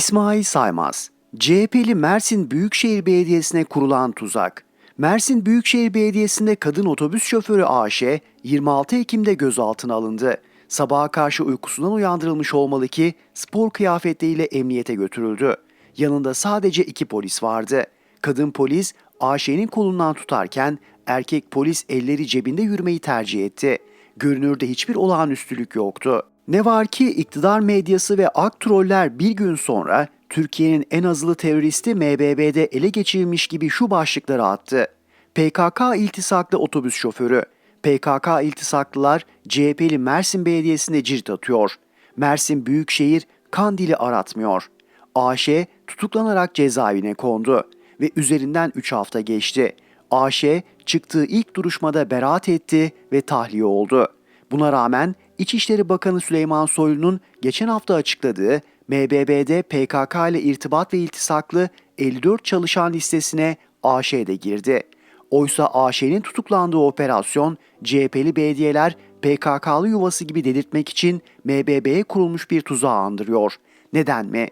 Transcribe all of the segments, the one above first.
İsmail Saymaz, CHP'li Mersin Büyükşehir Belediyesi'ne kurulan tuzak. Mersin Büyükşehir Belediyesi'nde kadın otobüs şoförü Ayşe 26 Ekim'de gözaltına alındı. Sabaha karşı uykusundan uyandırılmış olmalı ki spor kıyafetleriyle emniyete götürüldü. Yanında sadece iki polis vardı. Kadın polis Ayşe'nin kolundan tutarken erkek polis elleri cebinde yürümeyi tercih etti. Görünürde hiçbir olağanüstülük yoktu. Ne var ki iktidar medyası ve ak troller bir gün sonra Türkiye'nin en azılı teröristi MBB'de ele geçirilmiş gibi şu başlıkları attı. PKK iltisaklı otobüs şoförü. PKK iltisaklılar CHP'li Mersin Belediyesi'nde cirit atıyor. Mersin Büyükşehir Kandil'i aratmıyor. AŞ tutuklanarak cezaevine kondu ve üzerinden 3 hafta geçti. AŞ çıktığı ilk duruşmada beraat etti ve tahliye oldu. Buna rağmen İçişleri Bakanı Süleyman Soylu'nun geçen hafta açıkladığı MBB'de PKK ile irtibat ve iltisaklı 54 çalışan listesine AŞ de girdi. Oysa AŞ'nin tutuklandığı operasyon CHP'li belediyeler PKK'lı yuvası gibi delirtmek için MBB'ye kurulmuş bir tuzağı andırıyor. Neden mi?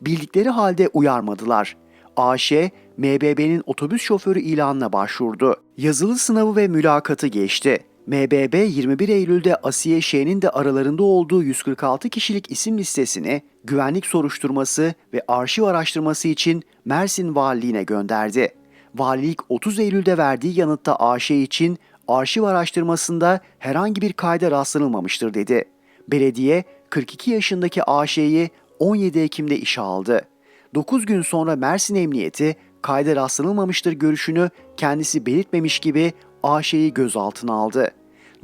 Bildikleri halde uyarmadılar. AŞ, MBB'nin otobüs şoförü ilanına başvurdu. Yazılı sınavı ve mülakatı geçti. MBB 21 Eylül'de Asiye Şen'in de aralarında olduğu 146 kişilik isim listesini güvenlik soruşturması ve arşiv araştırması için Mersin Valiliğine gönderdi. Valilik 30 Eylül'de verdiği yanıtta AŞ için arşiv araştırmasında herhangi bir kayda rastlanılmamıştır dedi. Belediye 42 yaşındaki AŞ'yi 17 Ekim'de işe aldı. 9 gün sonra Mersin Emniyeti kayda rastlanılmamıştır görüşünü kendisi belirtmemiş gibi AŞ'yi gözaltına aldı.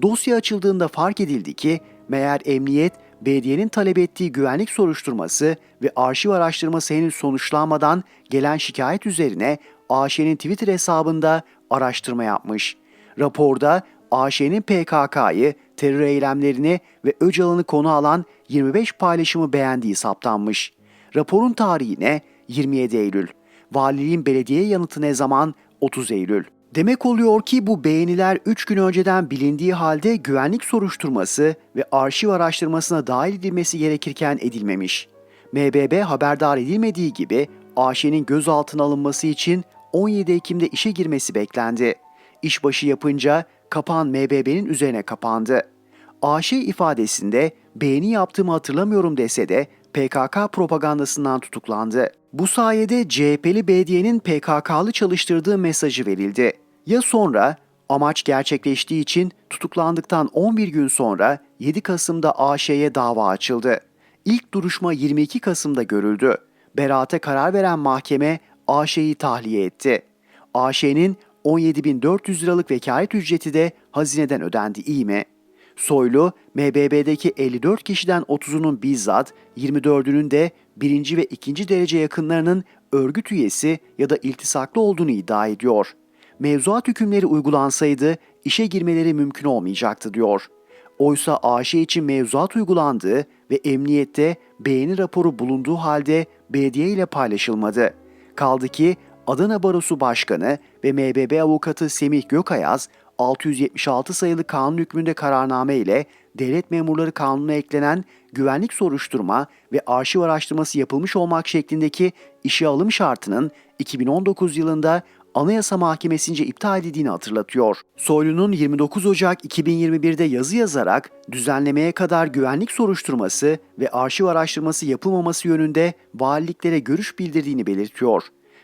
Dosya açıldığında fark edildi ki meğer emniyet belediyenin talep ettiği güvenlik soruşturması ve arşiv araştırması henüz sonuçlanmadan gelen şikayet üzerine AŞ'nin Twitter hesabında araştırma yapmış. Raporda AŞ'nin PKK'yı, terör eylemlerini ve Öcalan'ı konu alan 25 paylaşımı beğendiği saptanmış. Raporun tarihi ne? 27 Eylül. Valiliğin belediye yanıtı ne zaman? 30 Eylül. Demek oluyor ki bu beğeniler 3 gün önceden bilindiği halde güvenlik soruşturması ve arşiv araştırmasına dahil edilmesi gerekirken edilmemiş. MBB haberdar edilmediği gibi AŞ'nin gözaltına alınması için 17 Ekim'de işe girmesi beklendi. İşbaşı yapınca kapan MBB'nin üzerine kapandı. AŞ ifadesinde beğeni yaptığımı hatırlamıyorum dese de PKK propagandasından tutuklandı. Bu sayede CHP'li belediyenin PKK'lı çalıştırdığı mesajı verildi. Ya sonra amaç gerçekleştiği için tutuklandıktan 11 gün sonra 7 Kasım'da AŞ'ye dava açıldı. İlk duruşma 22 Kasım'da görüldü. Beraate karar veren mahkeme AŞ'yi tahliye etti. AŞ'nin 17.400 liralık vekalet ücreti de hazineden ödendi iyi mi? Soylu, MBB'deki 54 kişiden 30'unun bizzat, 24'ünün de birinci ve ikinci derece yakınlarının örgüt üyesi ya da iltisaklı olduğunu iddia ediyor. Mevzuat hükümleri uygulansaydı işe girmeleri mümkün olmayacaktı diyor. Oysa AŞ için mevzuat uygulandığı ve emniyette beğeni raporu bulunduğu halde belediye ile paylaşılmadı. Kaldı ki Adana Barosu Başkanı ve MBB avukatı Semih Gökayaz 676 sayılı kanun hükmünde kararname ile devlet memurları kanununa eklenen güvenlik soruşturma ve arşiv araştırması yapılmış olmak şeklindeki işe alım şartının 2019 yılında Anayasa Mahkemesi'nce iptal edildiğini hatırlatıyor. Soylu'nun 29 Ocak 2021'de yazı yazarak düzenlemeye kadar güvenlik soruşturması ve arşiv araştırması yapılmaması yönünde valiliklere görüş bildirdiğini belirtiyor.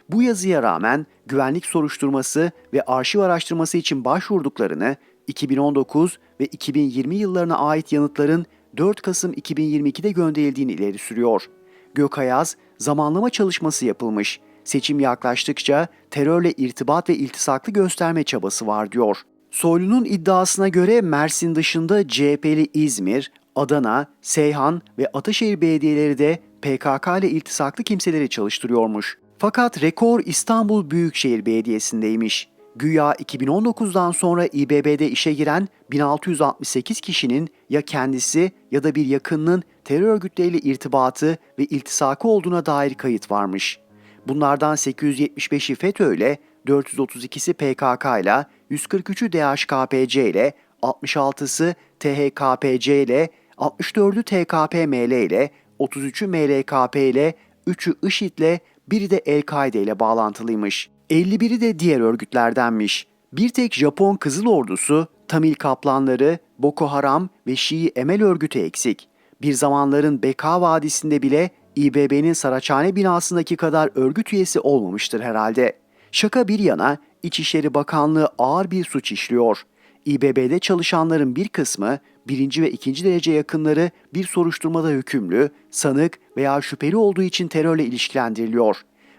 Bu yazıya rağmen güvenlik soruşturması ve arşiv araştırması için başvurduklarını 2019 ve 2020 yıllarına ait yanıtların 4 Kasım 2022'de gönderildiğini ileri sürüyor. Gökayaz, zamanlama çalışması yapılmış, seçim yaklaştıkça terörle irtibat ve iltisaklı gösterme çabası var diyor. Soylu'nun iddiasına göre Mersin dışında CHP'li İzmir, Adana, Seyhan ve Ataşehir belediyeleri de PKK ile iltisaklı kimseleri çalıştırıyormuş. Fakat rekor İstanbul Büyükşehir Belediyesi'ndeymiş. Güya 2019'dan sonra İBB'de işe giren 1668 kişinin ya kendisi ya da bir yakınının terör örgütleriyle irtibatı ve iltisakı olduğuna dair kayıt varmış. Bunlardan 875'i FETÖ ile, 432'si PKK ile, 143'ü DHKPC ile, 66'sı THKPC ile, 64'ü TKPML ile, 33'ü MLKP ile, 3'ü IŞİD'le, biri de El-Kaide ile bağlantılıymış. 51'i de diğer örgütlerdenmiş. Bir tek Japon Kızıl Ordusu, Tamil Kaplanları, Boko Haram ve Şii Emel Örgütü eksik. Bir zamanların Beka Vadisi'nde bile İBB'nin Saraçhane binasındaki kadar örgüt üyesi olmamıştır herhalde. Şaka bir yana İçişleri Bakanlığı ağır bir suç işliyor. İBB'de çalışanların bir kısmı birinci ve ikinci derece yakınları bir soruşturmada hükümlü, sanık veya şüpheli olduğu için terörle ilişkilendiriliyor.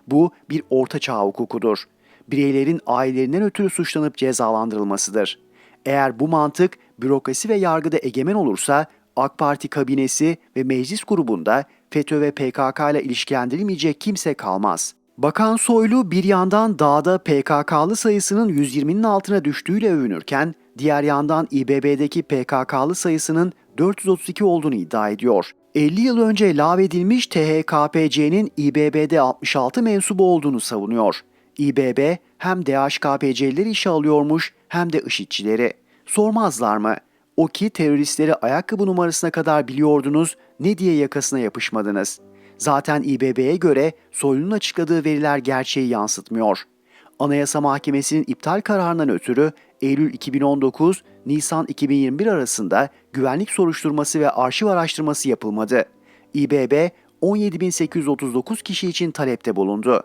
Bu bir ortaçağ hukukudur. Bireylerin ailelerinden ötürü suçlanıp cezalandırılmasıdır. Eğer bu mantık bürokrasi ve yargıda egemen olursa AK Parti kabinesi ve meclis grubunda FETÖ ve PKK ile ilişkilendirilmeyecek kimse kalmaz. Bakan Soylu bir yandan dağda PKK'lı sayısının 120'nin altına düştüğüyle övünürken diğer yandan İBB'deki PKK'lı sayısının 432 olduğunu iddia ediyor. 50 yıl önce lağvedilmiş THKPC'nin İBB'de 66 mensubu olduğunu savunuyor. İBB hem DHKPC'lileri işe alıyormuş hem de IŞİD'çileri. Sormazlar mı? O ki teröristleri ayakkabı numarasına kadar biliyordunuz, ne diye yakasına yapışmadınız? Zaten İBB'ye göre Soylu'nun açıkladığı veriler gerçeği yansıtmıyor. Anayasa Mahkemesi'nin iptal kararından ötürü Eylül 2019, Nisan 2021 arasında güvenlik soruşturması ve arşiv araştırması yapılmadı. İBB 17.839 kişi için talepte bulundu.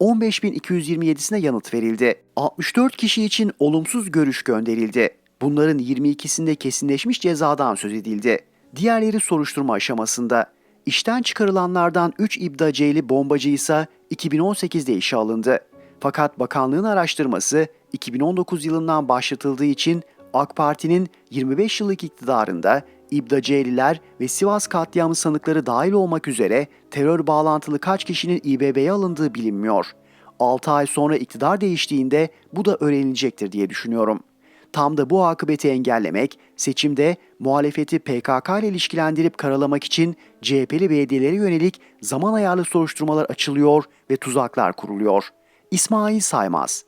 15.227'sine yanıt verildi. 64 kişi için olumsuz görüş gönderildi. Bunların 22'sinde kesinleşmiş cezadan söz edildi. Diğerleri soruşturma aşamasında. İşten çıkarılanlardan 3 İbdaceli bombacı ise 2018'de işe alındı. Fakat bakanlığın araştırması 2019 yılından başlatıldığı için AK Parti'nin 25 yıllık iktidarında İbdaceliler ve Sivas katliamı sanıkları dahil olmak üzere terör bağlantılı kaç kişinin İBB'ye alındığı bilinmiyor. 6 ay sonra iktidar değiştiğinde bu da öğrenilecektir diye düşünüyorum. Tam da bu akıbeti engellemek, seçimde muhalefeti PKK ile ilişkilendirip karalamak için CHP'li belediyelere yönelik zaman ayarlı soruşturmalar açılıyor ve tuzaklar kuruluyor. İsmail Saymaz